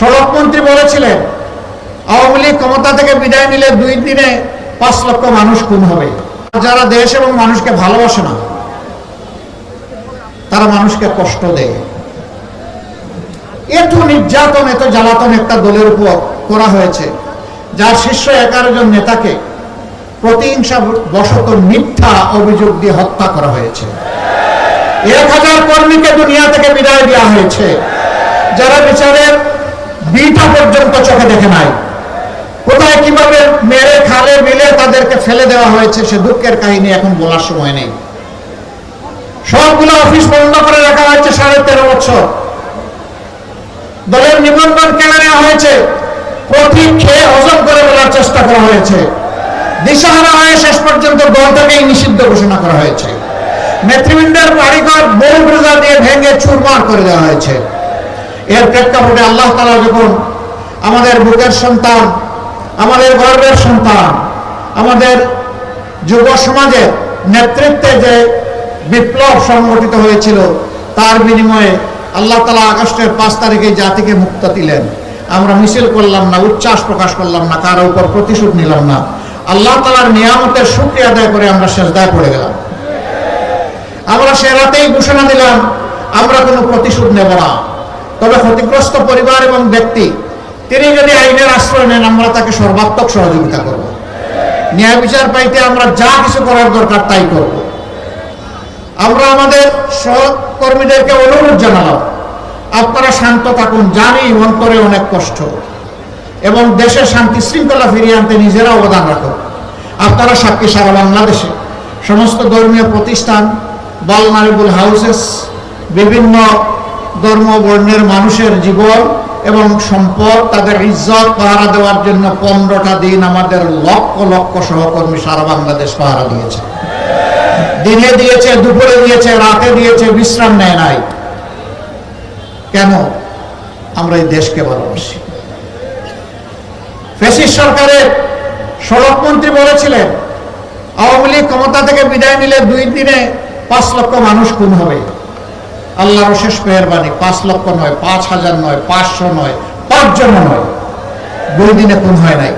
সড়ক মন্ত্রী বলেছিলেন, আওয়ামী লীগ ক্ষমতা থেকে বিদায় নিলে দুই দিনে পাঁচ লক্ষ মানুষ খুন হবে। যারা দেশ এবং মানুষকে ভালোবাসে না, তারা মানুষকে কষ্ট দেয়। এত নির্যাতন, এত জ্বালাতন একটা দলের উপর করা হয়েছে, যার শীর্ষ এগারো জন নেতাকে প্রতিহিংসা বশত মিথ্যা অভিযোগ দিয়ে হত্যা করা হয়েছে। এক হাজার কর্মীকে দুনিয়া থেকে বিদায় দেওয়া হয়েছে। যারা বিচারের বিটা পর্যন্ত চোখে দেখে নাই। কোথায় কীভাবে মেরে খালে মিলে তাদেরকে ফেলে দেওয়া হয়েছে, সে দুঃখের কাহিনী এখন বলার সময় নেই। সবগুলো অফিস বন্ধ করে রাখা হয়েছে সাড়ে তেরো বছর। দলের নিবন্ধন কেড়ে নেওয়া হয়েছে। প্রতীক খেয়ে হজম করে বলার চেষ্টা করা হয়েছে। দিশাহারা হয়ে শেষ পর্যন্ত দল থেকেই নিষিদ্ধ ঘোষণা করা হয়েছে। নেতৃবৃন্দের বাড়িঘর বহু প্রজা দিয়ে ভেঙে চুরমার করে দেওয়া হয়েছে। এর প্রেক্ষাপটে আল্লাহ তালা যখন আমাদের বুকের সন্তান, আমাদের গর্বের সন্তান, আমাদের যুব সমাজে নেতৃত্বে যে বিপ্লব সংগঠিত হয়েছিল, তার বিনিময়ে আল্লাহ তালা আগস্টের পাঁচ তারিখে জাতিকে মুক্ত দিলেন। আমরা মিছিল করলাম না, উচ্ছ্বাস প্রকাশ করলাম না, কারও উপর প্রতিশোধ নিলাম না। আল্লাহ তালার নিয়ামতের শুক্রিয়া আদায় করে আমরা শেষদায় পড়ে গেলাম। আমরা সে রাতেই ঘোষণা দিলাম, আমরা কোনো প্রতিশোধ নেব না। তবে ক্ষতিগ্রস্ত পরিবার এবং ব্যক্তি, তিনি যদি আইনের আশ্রয় নেন, আমরা তাকে সর্বাত্মক সহযোগিতা করব। ন্যায় বিচার পাইতে আমরা যা কিছু করার দরকার তাই করব। আমরা আমাদের সহকর্মীদেরকে অনুরোধ জানালাম, আপনারা শান্ত থাকুন, জানি অন্তরে অনেক কষ্ট। এবং দেশের শান্তি শৃঙ্খলা ফিরিয়ে আনতে নিজেরা অবদান রাখুন। আপনারা সাক্ষী সারা বাংলাদেশে। সমস্ত ধর্মীয় প্রতিষ্ঠান বালনারিবুল হাউসেস, বিভিন্ন ধর্ম বর্ণের মানুষের জীবন এবং সম্পদ, তাদের ইজ্জত পাহারা দেওয়ার জন্য পনেরোটা দিন আমাদের লক্ষ লক্ষ সহকর্মী সারা বাংলাদেশ পাহারা দিয়েছে। দিনে দিয়েছে, দুপুরে দিয়েছে, রাতে দিয়েছে, বিশ্রাম নেয় নাই। কেন? আমরা এই দেশকে ভালোবাসি। ফেসিস সরকারের সড়ক মন্ত্রী বলেছিলেন, আওয়ামী লীগ ক্ষমতা থেকে বিদায় নিলে দুই দিনে পাঁচ লক্ষ মানুষ খুন হবে। আল্লাহর শেষ মেহরবানি, পাঁচ লক্ষ নয়, পাঁচ হাজার নয়, পাঁচশো নয় পাঁচজন নয়। দুই দিনে কোন হয় নাই।